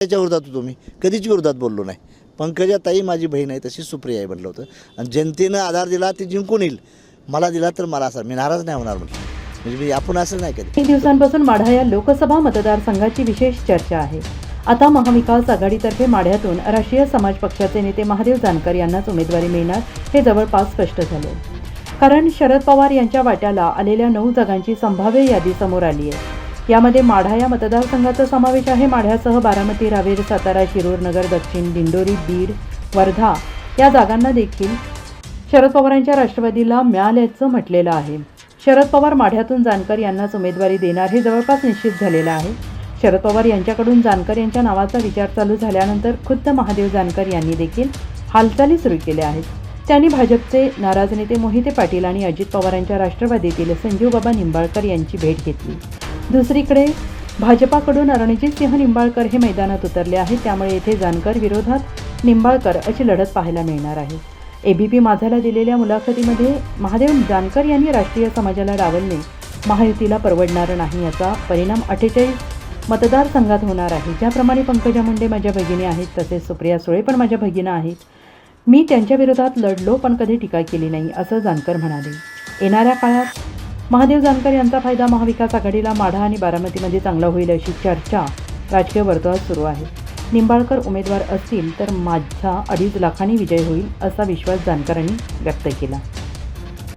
त्याच्या विरोधात होतो मी? कधीच विरोधात बोललो नाही? पंकजा ताई माझी बहीण आहे तशी सुप्रिया आहे म्हटलं होतं. आणि जनतेनं आधार दिला ते जिंकून येईल. मला दिला तर मला असं मी नाराज नाही होणार म्हटलं. म्हणजे मी आपण असं नाही कधी. काही दिवसांपासून माढा या लोकसभा मतदारसंघाची विशेष चर्चा आहे. आता महाविकास आघाडीतर्फे माढ्यातून राष्ट्रीय समाज पक्षाचे नेते महादेव जानकर यांनाच उमेदवारी मिळणार हे जवळपास स्पष्ट झाले कारण शरद पवार यांच्या वाट्याला आलेल्या नऊ जागांची संभाव्य यादी समोर आली आहे. यामध्ये माढा या मतदारसंघाचा समावेश आहे. माढ्यासह बारामती रावेर सातारा शिरूर नगर दक्षिण दिंडोरी बीड वर्धा या जागांना देखील शरद पवारांच्या राष्ट्रवादीला मिळाल्याचं म्हटलेलं आहे. शरद पवार माढ्यातून जानकर यांनाच उमेदवारी देणार हे जवळपास निश्चित झालेलं आहे. शरद पवार यांच्याकडून जानकर यांच्या नावाचा विचार चालू झाल्यानंतर खुद्द महादेव जानकर यांनी देखील हालचाली सुरू केल्या आहेत. त्यांनी भाजपचे नाराज नेते मोहिते पाटील आणि अजित पवारांच्या राष्ट्रवादीतील संजीव बाबा निंबाळकर यांची भेट घेतली. दुसरीकडे भाजपाकडून रणजितसिंह निंबाळकर हे मैदानात उतरले आहेत. त्यामुळे येथे जानकर विरोधात निंबाळकर अशी लढत पाहायला मिळणार आहे. एबीपी माझाला दिलेल्या मुलाखतीमध्ये महादेव जानकर यांनी राष्ट्रीय समाजाला डावलणे महायुतीला परवडणार नाही याचा परिणाम अठ्ठेचाळीस मतदारसंघात होणार आहे. ज्याप्रमाणे पंकजा मुंडे माझ्या भगिनी आहेत तसेच सुप्रिया सुळे पण माझ्या भगिनी आहेत. मी त्यांच्या विरोधात लढलो पण कधी टीका केली नाही असं जानकर म्हणाले. येणाऱ्या काळात महादेव जानकर यांचा फायदा महाविकास आघाडीला माढा आणि बारामतीमध्ये चांगला होईल अशी चर्चा राजकीय वर्तुळात सुरू आहे. निंबाळकर उमेदवार असतील तर माझा अडीच लाखांनी विजय होईल असा विश्वास जानकरांनी व्यक्त केला.